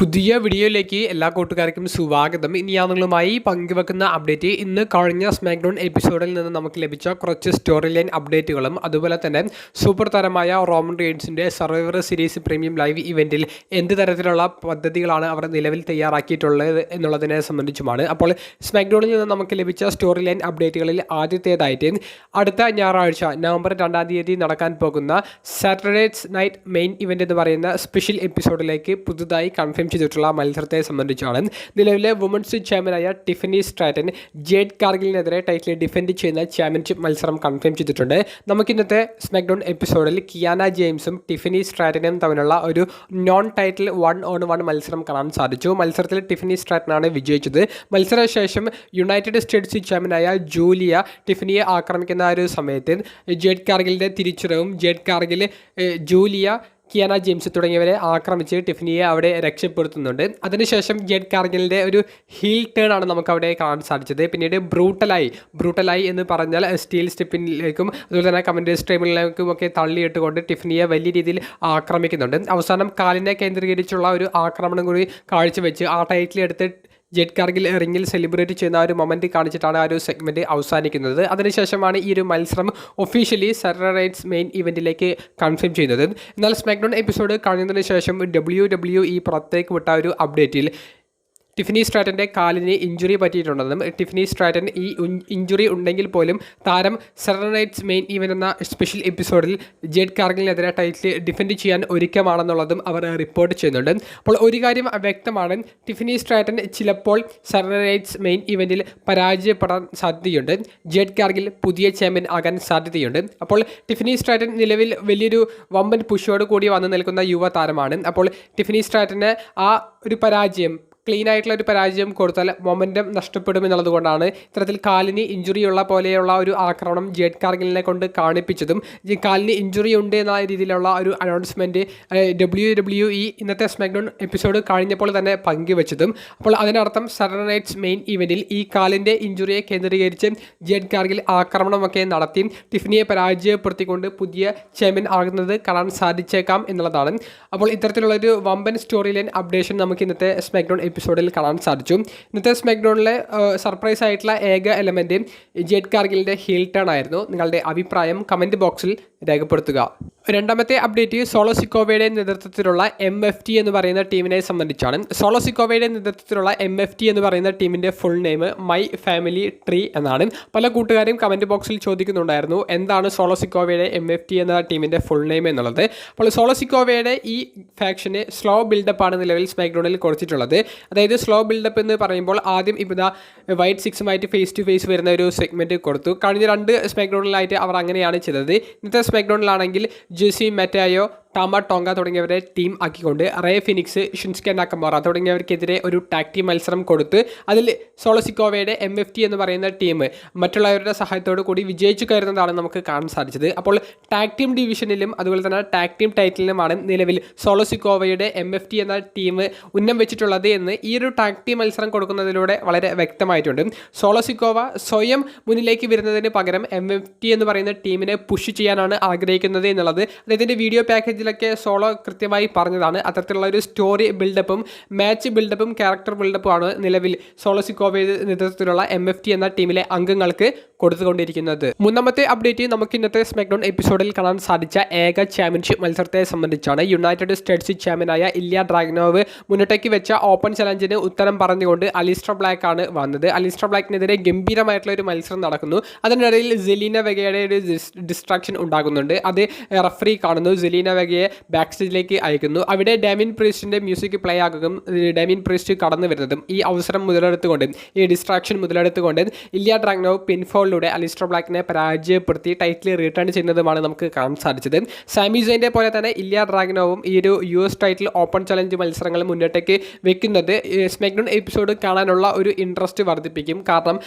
പുതിയ വീഡിയോയിലേക്ക് എല്ലാ കൂട്ടുകാർക്കും സ്വാഗതം. ഇനി ഞാൻ നിങ്ങളുമായി പങ്കുവെക്കുന്ന അപ്ഡേറ്റ് ഇന്ന് കഴിഞ്ഞ സ്മാക്ഡൗൺ എപ്പിസോഡിൽ നിന്ന് നമുക്ക് ലഭിച്ച കുറച്ച് സ്റ്റോറി ലൈൻ അപ്ഡേറ്റുകളും അതുപോലെ തന്നെ സൂപ്പർ തരമായ റോമൻ റീഡ്സിന്റെ സർവൈവർ സീരീസ് പ്രീമിയം ലൈവ് ഇവന്റിൽ എന്ത് തരത്തിലുള്ള പദ്ധതികളാണ് അവർ നിലവിൽ തയ്യാറാക്കിയിട്ടുള്ളത് എന്നുള്ളതിനെ സംബന്ധിച്ചുമാണ്. അപ്പോൾ സ്മാക്ഡൗണിൽ നിന്ന് നമുക്ക് ലഭിച്ച സ്റ്റോറി ലൈൻ അപ്ഡേറ്റുകളിൽ ആദ്യത്തേതായിട്ട് അടുത്ത ഞായറാഴ്ച നവംബർ രണ്ടാം തീയതി നടക്കാൻ പോകുന്ന സാറ്റർഡേസ് നൈറ്റ് മെയിൻ ഇവന്റ് എന്ന് പറയുന്ന സ്പെഷ്യൽ എപ്പിസോഡിലേക്ക് പുതുതായി കൺഫേം ചെയ്തിട്ടുള്ള മത്സരത്തെ സംബന്ധിച്ചാണ്. നിലവിലെ വുമൻസ് ചാമ്പ്യനായ ടിഫനി സ്ട്രാറ്റൻ ജേഡ് കാർഗിലിനെതിരെ ടൈറ്റിൽ ഡിഫെൻഡ് ചെയ്യുന്ന ചാമ്പ്യൻഷിപ്പ് മത്സരം കൺഫേം ചെയ്തിട്ടുണ്ട്. നമുക്കിന്നത്തെ സ്മാക്ഡൗൺ എപ്പിസോഡിൽ കിയാന ജെയിംസും ടിഫനി സ്ട്രാറ്റനും തമ്മിലുള്ള ഒരു non title one on one മത്സരം കാണാൻ സാധിച്ചു. മത്സരത്തിൽ ടിഫനി സ്ട്രാറ്റനാണ് വിജയിച്ചത്. മത്സരശേഷം യുണൈറ്റഡ് സ്റ്റേറ്റ്സ് ചാമ്പ്യനായ ജൂലിയ ടിഫനിയെ ആക്രമിക്കുന്ന ഒരു സമയത്ത് ജേഡ് കാർഗിലിന്റെ തിരിച്ചറിവും Jade Cargill Julia Kiana James തുടങ്ങിയവരെ ആക്രമിച്ച് ടിഫിനിയെ അവിടെ രക്ഷപ്പെടുത്തുന്നുണ്ട്. അതിനുശേഷം ജെഡ് കാർഗിലിന്റെ ഒരു ഹീൽ ടേൺ ആണ് നമുക്ക് അവിടെ കാണാൻ സാധിച്ചത്. പിന്നീട് ബ്രൂട്ടലായി. ബ്രൂട്ടലായി എന്ന് പറഞ്ഞാൽ സ്റ്റീൽ സ്റ്റെപ്പിലേക്കും അതുപോലെ തന്നെ കമന്റ് സ്ട്രീമിലേക്കും ഒക്കെ തള്ളിയിട്ടുകൊണ്ട് ടിഫിനിയെ വലിയ രീതിയിൽ ആക്രമിക്കുന്നുണ്ട്. അവസാനം കാലിനെ കേന്ദ്രീകരിച്ചുള്ള ഒരു ആക്രമണം കൂടി കാഴ്ചവെച്ച് ആ ടൈറ്റിൽ എടുത്ത് ജെറ്റ് കാർഗിൽ റിങ്ങിൽ സെലിബ്രേറ്റ് ചെയ്യുന്ന ആ ഒരു മൊമെന്റ് കാണിച്ചിട്ടാണ് ആ ഒരു സെഗ്മെന്റ് അവസാനിക്കുന്നത്. അതിനുശേഷമാണ് ഈ ഒരു മത്സരം ഒഫീഷ്യലി റൈറ്റ്സ് മെയിൻ ഇവന്റിലേക്ക് കൺഫേം ചെയ്യുന്നത്. എന്നാൽ സ്മാക്ഡൗൺ എപ്പിസോഡ് കഴിഞ്ഞതിന് ശേഷം ഡബ്ല്യു ഡബ്ല്യു ഇ പുറത്തേക്ക് വിട്ട ഒരു അപ്ഡേറ്റിൽ ടിഫനി സ്ട്രാറ്റന്റെ കാലിന് ഇഞ്ചുറി പറ്റിയിട്ടുണ്ടെന്നും ടിഫിനി സ്ട്രാറ്റൻ ഈ ഇഞ്ചുറി ഉണ്ടെങ്കിൽ പോലും താരം സെറനൈറ്റ്സ് മെയിൻ ഈവൻ എന്ന സ്പെഷ്യൽ എപ്പിസോഡിൽ ജെഡ് കാർഗിലിനെതിരെ ടൈറ്റിൽ ഡിഫെൻഡ് ചെയ്യാൻ ഒരുക്കമാണെന്നുള്ളതും അവർ റിപ്പോർട്ട് ചെയ്യുന്നുണ്ട്. അപ്പോൾ ഒരു കാര്യം വ്യക്തമാണ് ടിഫിനി സ്ട്രാറ്റൻ ചിലപ്പോൾ സെറനൈറ്റ്സ് മെയിൻ ഇവന്റിൽ പരാജയപ്പെടാൻ സാധ്യതയുണ്ട്. ജെഡ് കാർഗിൽ പുതിയ ചാമ്പ്യൻ ആകാൻ സാധ്യതയുണ്ട്. അപ്പോൾ ടിഫിനി സ്ട്രാറ്റൻ നിലവിൽ വലിയൊരു വമ്പൻ പുഷോട് കൂടി വന്നു നിൽക്കുന്ന യുവ താരമാണ്. അപ്പോൾ ടിഫിനി സ്ട്രാറ്റന് ആ ഒരു പരാജയം ക്ലീൻ ആയിട്ടുള്ള ഒരു പരാജയം കൊടുത്താൽ മൊമെന്റം നഷ്ടപ്പെടും എന്നുള്ളത് കൊണ്ടാണ് ഇത്തരത്തിൽ കാലിന് ഇഞ്ചുറി ഉള്ള പോലെയുള്ള ഒരു ആക്രമണം ജെഡ് കാർഗിലിനെ കൊണ്ട് കാണിപ്പിച്ചതും. കാലിന് ഇഞ്ചുറി ഉണ്ട് എന്ന രീതിയിലുള്ള ഒരു അനൗൺസ്മെന്റ് ഡബ്ല്യു ഡബ്ല്യു ഇ ഇന്നത്തെ സ്മാക്ഡൗൺ എപ്പിസോഡ് കഴിഞ്ഞപ്പോൾ തന്നെ പങ്കുവച്ചതും. അപ്പോൾ അതിനർത്ഥം സഡനൈറ്റ്സ് മെയിൻ ഇവന്റിൽ ഈ കാലിന്റെ ഇഞ്ചുറിയെ കേന്ദ്രീകരിച്ച് ജെഡ് കാർഗിൽ ആക്രമണമൊക്കെ നടത്തി ടിഫിനിയെ പരാജയപ്പെടുത്തിക്കൊണ്ട് പുതിയ ചാമ്പ്യൻ ആകുന്നത് കാണാൻ സാധിച്ചേക്കാം എന്നുള്ളതാണ്. അപ്പോൾ ഇത്തരത്തിലുള്ളൊരു വമ്പൻ സ്റ്റോറി ലൈൻ അപ്ഡേഷൻ നമുക്ക് ഇന്നത്തെ സ്മാക്ഡൗൺ എപ്പിസോഡിൽ കാണാൻ സാധിച്ചു. ഇന്നത്തെ സ്മാക്ഡൗണിലെ സർപ്രൈസ് ആയിട്ടുള്ള ഏക എലമെന്റ് ജെറ്റ് കാർഗിലിന്റെ ഹീൽ ടേൺ ആയിരുന്നു. നിങ്ങളുടെ അഭിപ്രായം കമന്റ് ബോക്സിൽ രേഖപ്പെടുത്തുക. രണ്ടാമത്തെ അപ്ഡേറ്റ് സോളോസിക്കോവയുടെ നേതൃത്വത്തിലുള്ള എം എഫ് ടി എന്ന് പറയുന്ന ടീമിനെ സംബന്ധിച്ചാണ്. സോളോസിക്കോവയുടെ നേതൃത്വത്തിലുള്ള എം എഫ് ടി എന്ന് പറയുന്ന ടീമിന്റെ full name my family tree എന്നാണ്. പല കൂട്ടുകാരും കമന്റ് ബോക്സിൽ ചോദിക്കുന്നുണ്ടായിരുന്നു എന്താണ് സോളോസിക്കോവയുടെ എം എഫ് ടി എന്ന ടീമിന്റെ ഫുൾ നെയിം എന്നുള്ളത്? അപ്പോൾ സോളോസിക്കോവയുടെ ഈ ഫാക്ഷന് സ്ലോ ബിൽഡപ്പ് ആണ് നിലവിൽ സ്മാക്ഡോണിൽ കുറച്ചിട്ടുള്ളത് അതായത് സ്ലോ ബിൽഡപ്പ് എന്ന് പറയുമ്പോൾ ആദ്യം ഇപ്പോൾ വൈറ്റ് സിക്സുമായിട്ട് ഫേസ് ടു ഫേസ് വരുന്ന ഒരു സെഗ്മെന്റ് കൊടുത്തു. കഴിഞ്ഞ രണ്ട് സ്മാക്ഡോണിലായിട്ട് അവർ അങ്ങനെയാണ് ചെയ്തത്. ഇന്നത്തെ സ്മാക്ഡൗണിലാണെങ്കിൽ ജെസി മെറ്റായോ ടാമ ടോങ്ക തുടങ്ങിയവരെ ടീം ആക്കിക്കൊണ്ട് റേ ഫിനിക്സ് ഷിൻസ്കെ നാക്കമോറ തുടങ്ങിയവർക്കെതിരെ ഒരു ടാക്ടി മത്സരം കൊടുത്ത് അതിൽ സോളസിക്കോവയുടെ എം എഫ് ടി എന്ന് പറയുന്ന ടീം മറ്റുള്ളവരുടെ സഹായത്തോടു കൂടി വിജയിച്ചു കയറുന്നതാണ് നമുക്ക് കാണാൻ സാധിച്ചത്. അപ്പോൾ ടാക് ടീം ഡിവിഷനിലും അതുപോലെ തന്നെ ടാക് ടീം ടൈറ്റിലുമാണ് നിലവിൽ സോളസിക്കോവയുടെ എം എഫ് ടി എന്ന ടീം ഉന്നം വെച്ചിട്ടുള്ളത് എന്ന് ഈ ഒരു ടാക് ടീം മത്സരം കൊടുക്കുന്നതിലൂടെ വളരെ വ്യക്തമായിട്ടുണ്ട്. സോളസിക്കോവ സ്വയം മുന്നിലേക്ക് വരുന്നതിന് പകരം എം എഫ് ടി എന്ന് പറയുന്ന ടീമിനെ പുഷ് ചെയ്യാനാണ് ആഗ്രഹിക്കുന്നത് എന്നുള്ളത് അദ്ദേഹത്തിന്റെ വീഡിയോ പാക്കേജിലൊക്കെ സോളോ കൃത്യമായി പറഞ്ഞതാണ്. അത്തരത്തിലുള്ള ഒരു സ്റ്റോറി ബിൽഡപ്പും മാച്ച് ബിൽഡപ്പും ക്യാരക്ടർ ബിൽഡപ്പും ആണ് നിലവിൽ സോളോ സിക്കോവയുടെ നേതൃത്വത്തിലുള്ള എം എഫ് ടി എന്ന ടീമിലെ അംഗങ്ങൾക്ക് കൊടുത്തുകൊണ്ടിരിക്കുന്നത്. മൂന്നാമത്തെ അപ്ഡേറ്റ് നമുക്ക് ഇന്നത്തെ സ്മാക്ഡൗൺ എപ്പിസോഡിൽ കാണാൻ സാധിച്ച ഏക ചാമ്പ്യൻഷിപ്പ് മത്സരത്തെ സംബന്ധിച്ചാണ്. യുണൈറ്റഡ് സ്റ്റേറ്റ്സ് ചാമ്പ്യനായ ഇല്യ ഡ്രാഗ്നോവ് മുന്നോട്ടേക്ക് വെച്ച ഓപ്പൺ ചലഞ്ചിന് ഉത്തരം പറഞ്ഞുകൊണ്ട് അലിസ്റ്റർ ബ്ലാക്ക് ആണ് വന്നത്. അലിസ്റ്റർ ബ്ലാക്കിനെതിരെ ഗംഭീരമായിട്ടുള്ള ഒരു മത്സരം നടക്കുന്നു. അതിനിടയിൽ ജെലീന വെഗയുടെ ഒരു ഡിസ്ട്രാക്ഷൻ ഉണ്ടാകുന്നുണ്ട്. അത് റഫറി കാണുന്നു ജെലീന വെഗയെ ബാക്ക് സ്റ്റേജിലേക്ക് അയക്കുന്നു. അവിടെ ഡാമിൻ പ്രീസ്റ്റിന്റെ മ്യൂസിക് പ്ലേ ആകും ഡാമിൻ പ്രീസ്റ്റ് കടന്നു വരുന്നതും ഈ അവസരം മുതലെടുത്തുകൊണ്ട് ഈ ഡിസ്ട്രാക്ഷൻ മുതലെടുത്തുകൊണ്ട് ഇല്യ ഡ്രാഗ്നോവ് പിൻഫോളിലൂടെ അലിസ്റ്റർ ബ്ലാക്കിനെ പരാജയപ്പെടുത്തി ടൈറ്റിൽ റിട്ടേൺ ചെയ്യുന്നതുമാണ് നമുക്ക് കാണാൻ സാധിച്ചത്. സാമി ജെയിന്റെ പോലെ തന്നെ ഇല്യ ഡ്രാഗ്നോവും ഈ ഒരു U S title open challenge മത്സരങ്ങൾ മുന്നോട്ടേക്ക് വെക്കുന്നത് സ്മാക്ഡൗൺ എപ്പിസോഡ് കാണാനുള്ള ഒരു ഇൻട്രസ്റ്റ് വർദ്ധിപ്പിക്കും. കാരണം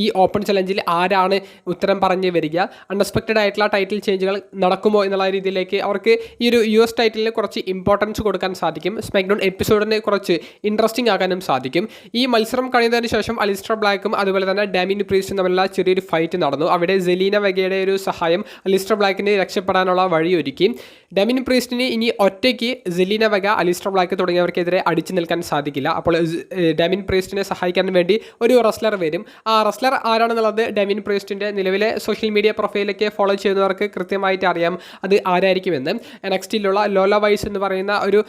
ഈ ഓപ്പൺ ചലഞ്ചിൽ ആരാണ് ഉത്തരം പറഞ്ഞു വരിക? അൺഎക്സ്പെക്റ്റഡ് ആയിട്ടുള്ള ടൈറ്റിൽ ചേഞ്ചുകൾ നടക്കുമോ എന്നുള്ള എന്നുള്ള രീതിയിലേക്ക് അവർക്ക് ഈ ഒരു യു എസ് ടൈറ്റിലിന് കുറച്ച് ഇമ്പോർട്ടൻസ് കൊടുക്കാൻ സാധിക്കും. സ്മാക്ഡൗൺ എപ്പിസോഡിനെ കുറച്ച് ഇൻട്രസ്റ്റിംഗ് ആക്കാനും സാധിക്കും. ഈ മത്സരം കഴിയുന്നതിന് ശേഷം അലിസ്റ്റർ ബ്ലാക്കും അതുപോലെ തന്നെ ഡാമിൻ പ്രീസ്റ്റും തമ്മിലുള്ള ചെറിയൊരു ഫൈറ്റ് നടന്നു. അവിടെ സെലീന വെഗയുടെ ഒരു സഹായം അലിസ്റ്റർ ബ്ലാക്കിന് രക്ഷപ്പെടാനുള്ള വഴിയൊരുക്കി. ഡാമിൻ പ്രീസ്റ്റിന് ഇനി ഒറ്റയ്ക്ക് സെലീന വെഗ അലിസ്റ്റർ ബ്ലാക്ക് തുടങ്ങിയവർക്കെതിരെ അടിച്ചു നിൽക്കാൻ സാധിക്കില്ല. അപ്പോൾ ഡാമിൻ പ്രീസ്റ്റിനെ സഹായിക്കാൻ വേണ്ടി ഒരു റെസ്ലർ വരും. ആ റെസ്ലർ ആരാണെന്നുള്ളത് ഡാമിൻ പ്രീസ്റ്റിന്റെ നിലവിലെ സോഷ്യൽ മീഡിയ പ്രൊഫൈലൊക്കെ ഫോളോ ചെയ്യുന്നവർക്ക് കൃത്യമായിട്ട് അറിയാം. അത് ആരായിരിക്കുമെന്ന്. നെക്സ്റ്റിലുള്ള ലോല വൈസ് എന്ന് പറയുന്ന ഒരു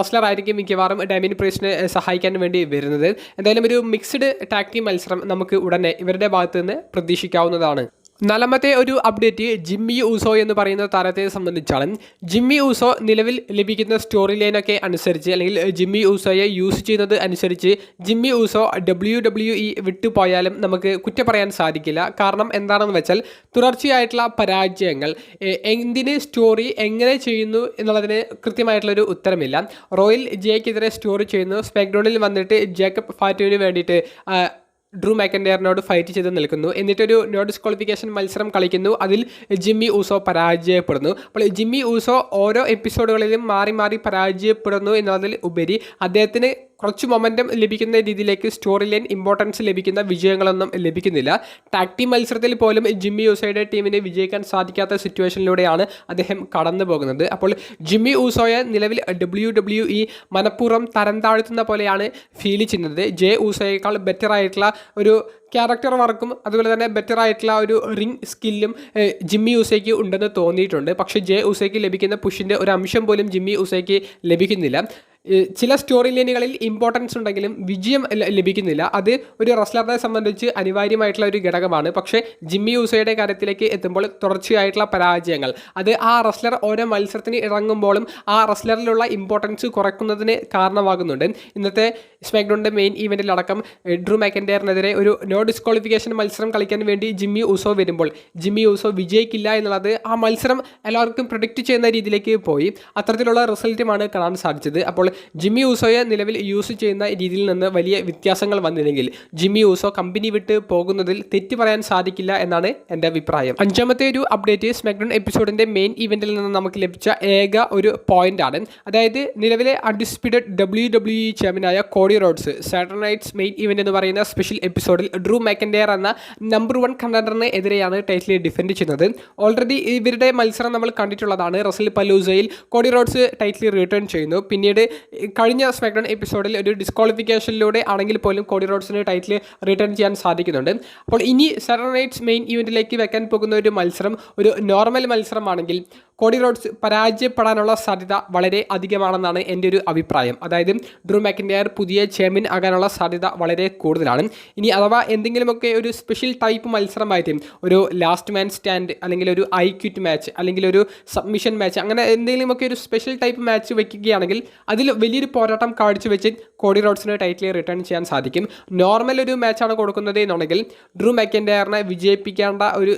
റസ്ലർ ആയിരിക്കും മിക്കവാറും ഡാമിൻ പ്രീസിനെ സഹായിക്കാൻ വേണ്ടി വരുന്നത്. എന്തായാലും ഒരു മിക്സ്ഡ് ടാക്ടി മത്സരം നമുക്ക് ഉടനെ ഇവരുടെ ഭാഗത്ത് നിന്ന് പ്രതീക്ഷിക്കാവുന്നതാണ്. നാലാമത്തെ ഒരു അപ്ഡേറ്റ് ജിമ്മി ഊസോ എന്ന് പറയുന്ന താരത്തെ സംബന്ധിച്ചാണ്. ജിമ്മി ഊസോ നിലവിൽ ലഭിക്കുന്ന സ്റ്റോറി ലൈനൊക്കെ അനുസരിച്ച് അല്ലെങ്കിൽ ജിമ്മി ഊസോയെ യൂസ് ചെയ്യുന്നത് അനുസരിച്ച് Jimmy Uso W W E വിട്ടുപോയാലും നമുക്ക് കുറ്റം പറയാൻ സാധിക്കില്ല. കാരണം എന്താണെന്ന് വെച്ചാൽ തുടർച്ചയായിട്ടുള്ള പരാജയങ്ങൾ എന്തിന് സ്റ്റോറി എങ്ങനെ ചെയ്യുന്നു എന്നുള്ളതിന് കൃത്യമായിട്ടുള്ളൊരു ഉത്തരമില്ല. റോയൽ ജെക്കെതിരെ സ്റ്റോറി ചെയ്യുന്നു. സ്പെക്ഡോണിൽ വന്നിട്ട് ജേക്കബ് ഫാറ്റുവിന് വേണ്ടിയിട്ട് ഡ്രൂ മാക്കൻഡയറിനോട് ഫൈറ്റ് ചെയ്ത് നിൽക്കുന്നു. എന്നിട്ടൊരു നോ ഡിസ്ക്വാളിഫിക്കേഷൻ മത്സരം കളിക്കുന്നു. അതിൽ ജിമ്മി ഊസോ പരാജയപ്പെടുന്നു. അപ്പോൾ ജിമ്മി ഊസോ ഓരോ എപ്പിസോഡുകളിലും മാറി മാറി പരാജയപ്പെടുന്നു എന്നതിൽ ഉപരി അദ്ദേഹത്തിന് കുറച്ച് മൊമെന്റം ലഭിക്കുന്ന രീതിയിലേക്ക് സ്റ്റോറി ലൈൻ ഇമ്പോർട്ടൻസ് ലഭിക്കുന്ന വിജയങ്ങളൊന്നും ലഭിക്കുന്നില്ല. ടാക് ടീം മത്സരത്തിൽ പോലും ജിമ്മി ഊസോയുടെ ടീമിനെ വിജയിക്കാൻ സാധിക്കാത്ത സിറ്റുവേഷനിലൂടെയാണ് അദ്ദേഹം കടന്നു പോകുന്നത്. അപ്പോൾ ജിമ്മി ഊസോയെ നിലവിൽ ഡബ്ല്യു ഡബ്ല്യു ഇ മനഃപൂർവം തരം താഴ്ത്തുന്ന പോലെയാണ് ഫീൽ ചെയ്യുന്നത്. ജെ ഊസോയേക്കാൾ ബെറ്റർ ആയിട്ടുള്ള ഒരു ക്യാരക്ടർ വർക്കും അതുപോലെ തന്നെ ബെറ്റർ ആയിട്ടുള്ള ഒരു റിംഗ് സ്കില്ലും ജിമ്മി ഊസയ്ക്ക് ഉണ്ടെന്ന് തോന്നിയിട്ടുണ്ട്. പക്ഷേ ജെ ഊസയ്ക്ക് ലഭിക്കുന്ന പുഷിന്റെ ഒരു അംശം പോലും ജിമ്മി ഊസയ്ക്ക് ലഭിക്കുന്നില്ല. ചില സ്റ്റോറി ലൈനുകളിൽ ഇമ്പോർട്ടൻസ് ഉണ്ടെങ്കിലും വിജയം ലഭിക്കുന്നില്ല. അത് ഒരു റസ്ലറിനെ സംബന്ധിച്ച് അനിവാര്യമായിട്ടുള്ള ഒരു ഘടകമാണ്. പക്ഷേ ജിമ്മി യൂസയുടെ കാര്യത്തിലേക്ക് എത്തുമ്പോൾ തുടർച്ചയായിട്ടുള്ള പരാജയങ്ങൾ. അത് ആ റസ്ലർ ഓരോ മത്സരത്തിന് ഇറങ്ങുമ്പോഴും ആ റസ്ലറിലുള്ള ഇമ്പോർട്ടൻസ് കുറയ്ക്കുന്നതിന് കാരണമാകുന്നുണ്ട്. ഇന്നത്തെ സ്മാക്ഡോണിന്റെ മെയിൻ ഇവന്റിലടക്കം ഡ്രൂ മാക്കൻഡയറിനെതിരെ ഒരു നോ ഡിസ്ക്വാളിഫിക്കേഷൻ മത്സരം കളിക്കാൻ വേണ്ടി ജിമ്മി ഉസോ വരുമ്പോൾ ജിമ്മി ഉസോ വിജയിക്കില്ല എന്നുള്ളത് ആ മത്സരം എല്ലാവർക്കും പ്രൊഡിക്റ്റ് ചെയ്യുന്ന രീതിയിലേക്ക് പോയി. അത്തരത്തിലുള്ള റിസൾട്ടുമാണ് കാണാൻ സാധിച്ചത്. അപ്പോൾ ജിമ്മി ഊസോയെ നിലവിൽ യൂസ് ചെയ്യുന്ന രീതിയിൽ നിന്ന് വലിയ വ്യത്യാസങ്ങൾ വന്നില്ലെങ്കിൽ ജിമ്മി ഊസോ കമ്പനി വിട്ട് പോകുന്നതിൽ തെറ്റ് പറയാൻ സാധിക്കില്ല എന്നാണ് എന്റെ അഭിപ്രായം. അഞ്ചാമത്തെ ഒരു അപ്ഡേറ്റ് സ്മാക്ഡൗൺ എപ്പിസോഡിന്റെ മെയിൻ ഇവന്റിൽ നിന്ന് നമുക്ക് ലഭിച്ച ഏക ഒരു പോയിന്റ് ആണ്. അതായത് നിലവിലെ അൺഡിസ്പ്യൂട്ടഡ് ഡബ്ല്യു ഡബ്ല്യു ഇ ചാമ്പ്യനായ Cody Rhodes Saturday Night's Main Event എന്ന് പറയുന്ന സ്പെഷ്യൽ എപ്പിസോഡിൽ ഡ്രൂ മാക്കൻഡെയർ എന്ന നമ്പർ വൺ കണ്ടന്ററിന് എതിരെയാണ് ടൈറ്റിൽ ഡിഫെൻഡ് ചെയ്യുന്നത്. ഓൾറെഡി ഇവരുടെ മത്സരം നമ്മൾ കണ്ടിട്ടുള്ളതാണ്. റസൽ പലൂസയിൽ കോഡി റോഡ്സ് ടൈറ്റിൽ റിട്ടേൺ ചെയ്യുന്നു. പിന്നീട് കഴിഞ്ഞ സ്മാക്ഡൗൺ എപ്പിസോഡിൽ ഒരു ഡിസ്ക്വാളിഫിക്കേഷനിലൂടെ ആണെങ്കിൽ പോലും കോഡി റോഡ്സിന് ടൈറ്റിൽ റിട്ടേൺ ചെയ്യാൻ സാധിക്കുന്നുണ്ട്. അപ്പോൾ ഇനി സാറ്റർനൈറ്റ്സ് മെയിൻ ഇവന്റിലേക്ക് വെക്കാൻ പോകുന്ന ഒരു മത്സരം ഒരു നോർമൽ മത്സരമാണെങ്കിൽ കോഡി റോഡ്സ് പരാജയപ്പെടാനുള്ള സാധ്യത വളരെ അധികമാണെന്നാണ് എന്റെ ഒരു അഭിപ്രായം. അതായത് ഡ്രൂ മാക്കിന്റെയർ പുതിയ ചാമ്പ്യൻ ആകാനുള്ള സാധ്യത വളരെ കൂടുതലാണ്. ഇനി അഥവാ എന്തെങ്കിലുമൊക്കെ ഒരു സ്പെഷ്യൽ ടൈപ്പ് മത്സരമായിട്ട് ഒരു ലാസ്റ്റ് മാൻ സ്റ്റാൻഡ് അല്ലെങ്കിൽ ഒരു ഐ ക്യൂറ്റ് മാച്ച് അല്ലെങ്കിൽ ഒരു സബ്മിഷൻ മാച്ച് അങ്ങനെ എന്തെങ്കിലുമൊക്കെ ഒരു സ്പെഷ്യൽ ടൈപ്പ് മാച്ച് വയ്ക്കുകയാണെങ്കിൽ അതിൽ വലിയൊരു പോരാട്ടം കാഴ്ചവെച്ച് കോഡി റോഡ്സിന് ടൈറ്റിൽ റിട്ടേൺ ചെയ്യാൻ സാധിക്കും. നോർമൽ ഒരു മാച്ചാണ് കൊടുക്കുന്നത് എന്നുണ്ടെങ്കിൽ ഡ്രൂ മാക്കിന്റെയറിനെ വിജയിപ്പിക്കേണ്ട ഒരു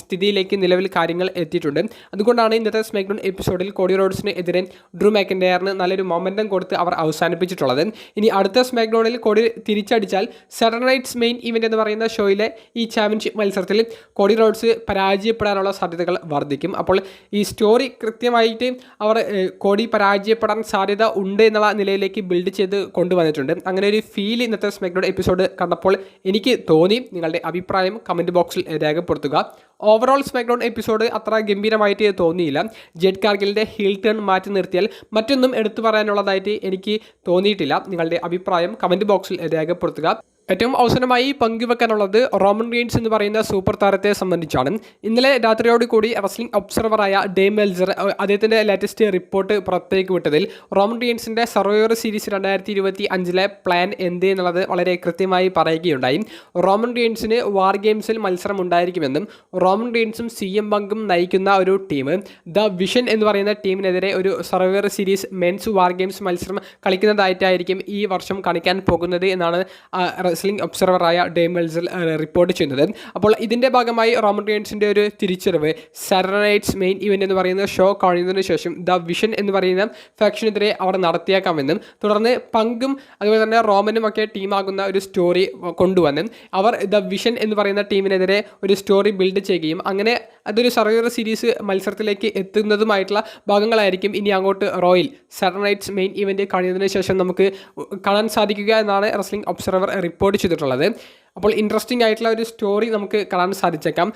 സ്ഥിതിയിലേക്ക് നിലവിൽ കാര്യങ്ങൾ എത്തിയിട്ടുണ്ട്. അതുകൊണ്ടാണ് ഇന്നത്തെ സ്മാക്ഡൗൺ എപ്പിസോഡിൽ കോഡി റോഡ്സിന് എതിരെ ഡ്രൂ മാക്കിന്റെയറിന് നല്ലൊരു മൊമെന്റം കൊടുത്ത് അവർ അവസാനിപ്പിച്ചിട്ടുള്ളത്. ഇനി അടുത്ത സ്മാക്ഡൗണിൽ കോഡി തിരിച്ചടിച്ചാൽ സാറ്റർനൈറ്റ്സ് മെയിൻ ഇവന്റ് എന്ന് പറയുന്ന ഷോയിലെ ഈ ചാമ്പ്യൻഷിപ്പ് മത്സരത്തിൽ കോഡി റോഡ്സ് പരാജയപ്പെടാനുള്ള സാധ്യതകൾ വർദ്ധിക്കും. അപ്പോൾ ഈ സ്റ്റോറി കൃത്യമായിട്ട് അവർ കോടി പരാജയപ്പെടാൻ സാധ്യത ഉണ്ട് എന്നുള്ള നിലയിലേക്ക് ബിൽഡ് ചെയ്ത് കൊണ്ടുവന്നിട്ടുണ്ട്. അങ്ങനെ ഒരു ഫീൽ ഇന്നത്തെ സ്മാക്ഡൗൺ എപ്പിസോഡ് കണ്ടപ്പോൾ എനിക്ക് തോന്നി. നിങ്ങളുടെ അഭിപ്രായം കമന്റ് ബോക്സിൽ രേഖപ്പെടുത്തുക. ഓവറോൾ സ്മാക്ഡൗൺ എപ്പിസോഡ് അത്ര ഗംഭീരമായിട്ട് തോന്നിയില്ല. ജെഡ് കാർഗിലിന്റെ ഹിൽ ടേൺ മാറ്റി നിർത്തിയാൽ മറ്റൊന്നും എടുത്തു പറയാനുള്ളതായിട്ട് എനിക്ക് തോന്നിയിട്ടില്ല. നിങ്ങളുടെ അഭിപ്രായം കമന്റ് ബോക്സിൽ രേഖപ്പെടുത്തുക. ഏറ്റവും അവസാനമായി പങ്കുവെക്കാനുള്ളത് റോമൻ റീൻസ് എന്ന് പറയുന്ന സൂപ്പർ താരത്തെ സംബന്ധിച്ചാണ്. ഇന്നലെ രാത്രിയോട് കൂടി റസ്ലിംഗ് ഒബ്സർവറായ ഡേ മെൽസർ അദ്ദേഹത്തിന്റെ ലേറ്റസ്റ്റ് റിപ്പോർട്ട് പുറത്തേക്ക് വിട്ടതിൽ റോമൻ റീൻസിന്റെ സർവൈവർ സീരീസ് രണ്ടായിരത്തി ഇരുപത്തി അഞ്ചിലെ പ്ലാൻ എന്ത് എന്നുള്ളത് വളരെ കൃത്യമായി പറയുകയുണ്ടായി. റോമൻ റീൻസിന് വാർ ഗെയിംസിൽ മത്സരം ഉണ്ടായിരിക്കുമെന്നും റോമൻ റീൻസും സി എം ബങ്കും നയിക്കുന്ന ഒരു ടീം ദ വിഷൻ എന്ന് പറയുന്ന ടീമിനെതിരെ ഒരു Survivor Series men's War Games മത്സരം കളിക്കുന്നതായിട്ടായിരിക്കും ഈ വർഷം കാണിക്കാൻ പോകുന്നത് എന്നാണ് റെസ്ലിംഗ് ഒബ്സർവറായ ഡേമൽസിൽ റിപ്പോർട്ട് ചെയ്യുന്നത്. അപ്പോൾ ഇതിന്റെ ഭാഗമായി റോമൻ റിയൻസിന്റെ ഒരു തിരിച്ചറിവ് സാറ്റർനൈറ്റ്സ് മെയിൻ ഇവന്റ് എന്ന് പറയുന്ന ഷോ കഴിഞ്ഞതിന് ശേഷം ദ വിഷൻ എന്ന് പറയുന്ന ഫാക്ഷനെതിരെ അവർ നടത്തിയേക്കാമെന്നും തുടർന്ന് പങ്കും അതുപോലെ തന്നെ റോമനും ഒക്കെ ടീമാകുന്ന ഒരു സ്റ്റോറി കൊണ്ടുവന്നും അവർ ദ വിഷൻ എന്ന് പറയുന്ന ടീമിനെതിരെ ഒരു സ്റ്റോറി ബിൽഡ് ചെയ്യുകയും അങ്ങനെ അതൊരു സർവൈവർ സീരീസ് മത്സരത്തിലേക്ക് എത്തുന്നതുമായിട്ടുള്ള ഭാഗങ്ങളായിരിക്കും ഇനി അങ്ങോട്ട് റോയിൽ സാറ്റർനൈറ്റ്സ് മെയിൻ ഇവന്റ് കഴിഞ്ഞതിന് ശേഷം നമുക്ക് കാണാൻ സാധിക്കുക എന്നാണ് റെസ്ലിംഗ് ഒബ്സർവർ റിപ്പോർട്ട് ചെയ്തിട്ടുള്ളത്. അപ്പോൾ ഇൻട്രസ്റ്റിംഗ് ആയിട്ടുള്ള ഒരു സ്റ്റോറി നമുക്ക് കാണാൻ സാധിച്ചേക്കാം.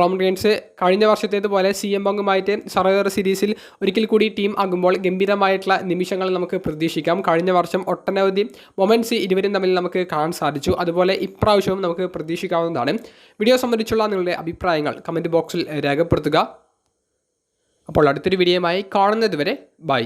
റോമൻ റെയിൻസ് കഴിഞ്ഞ വർഷത്തേതുപോലെ സി എം പങ്കുമായിട്ട് സർവൈവർ സീരീസിൽ ഒരിക്കൽ കൂടി ടീം ആകുമ്പോൾ ഗംഭീരമായിട്ടുള്ള നിമിഷങ്ങൾ നമുക്ക് പ്രതീക്ഷിക്കാം. കഴിഞ്ഞ വർഷം ഒട്ടനവധി മൊമെന്റ്സ് ഇരുവരും തമ്മിൽ നമുക്ക് കാണാൻ സാധിച്ചു. അതുപോലെ ഇപ്രാവശ്യവും നമുക്ക് പ്രതീക്ഷിക്കാവുന്നതാണ്. വീഡിയോ സംബന്ധിച്ചുള്ള നിങ്ങളുടെ അഭിപ്രായങ്ങൾ കമന്റ് ബോക്സിൽ രേഖപ്പെടുത്തുക. അപ്പോൾ അടുത്തൊരു വീഡിയോയുമായി കാണുന്നതുവരെ ബൈ